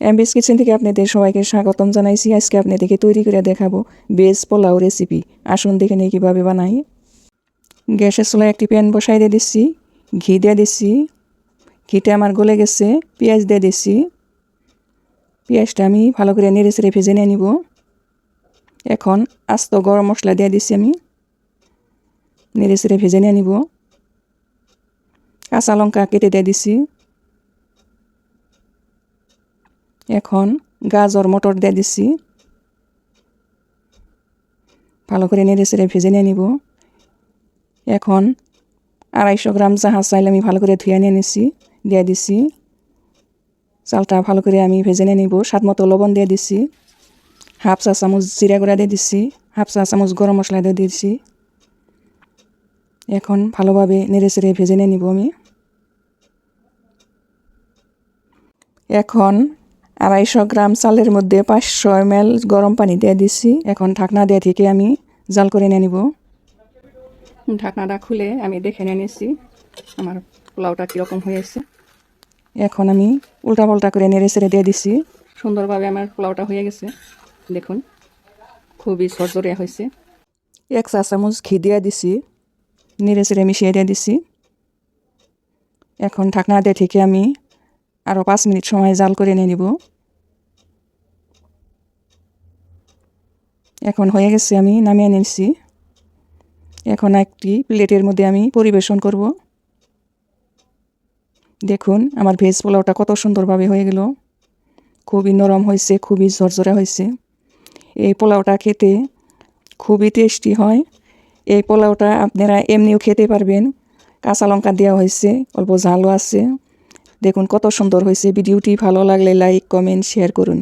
MBS kitchen থেকে আপনাদের সবাইকে স্বাগতম জানাইছি। আজকে আপনাদেরকে তৈরি করে দেখাবো বেজ পোলাও রেসিপি আসুন দেখে নিই কীভাবে বানাই। গ্যাসের চুলায় একটি প্যান বসাই দিয়ে দিচ্ছি, ঘি দিয়ে দিচ্ছি। ঘিটা আমার গলে গেছে, পেঁয়াজ দিয়ে দিচ্ছি। পেঁয়াজটা আমি ভালো করে নেড়ে চেড়ে ভেজে নিয়ে নিব। এখন আস্ত গরম মশলা দিয়ে দিচ্ছি আমি। নেড়ে চেড়ে ভেজে নিয়ে নিব। কাঁচা লঙ্কা কেটে দিয়ে দিচ্ছি। এখন গাজর, মটর দিয়ে দিচ্ছি ভালো করে নেড়ে চেড়ে ভেজে নিয়ে নিব। এখন আড়াইশো গ্রাম জাহাজ চাইলে আমি ভালো করে ধুয়ে নিয়ে নিচ্ছি দিয়ে দিচ্ছি চালটা ভালো করে আমি ভেজে নিয়ে নিব। স্বাদ মতো লবণ দিয়ে দিচ্ছি হাফ চা চামচ জিরা গুঁড়া দিয়ে দিচ্ছি হাফ চা চামচ গরম মশলা দিয়ে দিচ্ছি এখন ভালোভাবে নেড়ে চেড়ে ভেজে নিয়ে নিব আমি। এখন আড়াইশো গ্রাম চালের মধ্যে পাঁচশো এম গরম পানি দিয়ে দিছি। এখন ঢাকনা দিয়ে থেকে আমি জাল করে নিয়ে নিব। ঢাকনাটা খুলে আমি দেখে নিয়ে নিচ্ছি আমার পোলাওটা কীরকম হয়েছে। এখন আমি উল্টা পাল্টা করে নেড়ে চেড়ে দিয়ে দিছি। সুন্দরভাবে আমার পোলাওটা হয়ে গেছে দেখুন খুবই ঝরঝরিয়া হয়েছে। এক চা চামচ ঘি দিয়ে দিছি নেড়ে চেড়ে মিশিয়ে দিয়ে দিছি। এখন ঢাকনা দিয়ে থেকে আমি আরও পাঁচ মিনিট সময় জাল করে নিয়ে নিব। এখন হয়ে গেছে আমি নামিয়ে নিচ্ছি এখন একটি প্লেটের মধ্যে আমি পরিবেশন করব। দেখুন, আমার ভেজ পোলাওটা কত সুন্দরভাবে হয়ে গেল। খুবই নরম হয়েছে, খুবই ঝরঝরা হয়েছে। এই পোলাওটা খেতে খুবই টেস্টি হয়। এই পোলাওটা আপনারা এমনিও খেতে পারবেন। কাঁচা লঙ্কা দেওয়া হয়েছে, অল্প ঝালও আছে। দেখুন কত সুন্দর হয়েছে। ভিডিওটি ভালো লাগলে লাইক কমেন্ট শেয়ার করুন।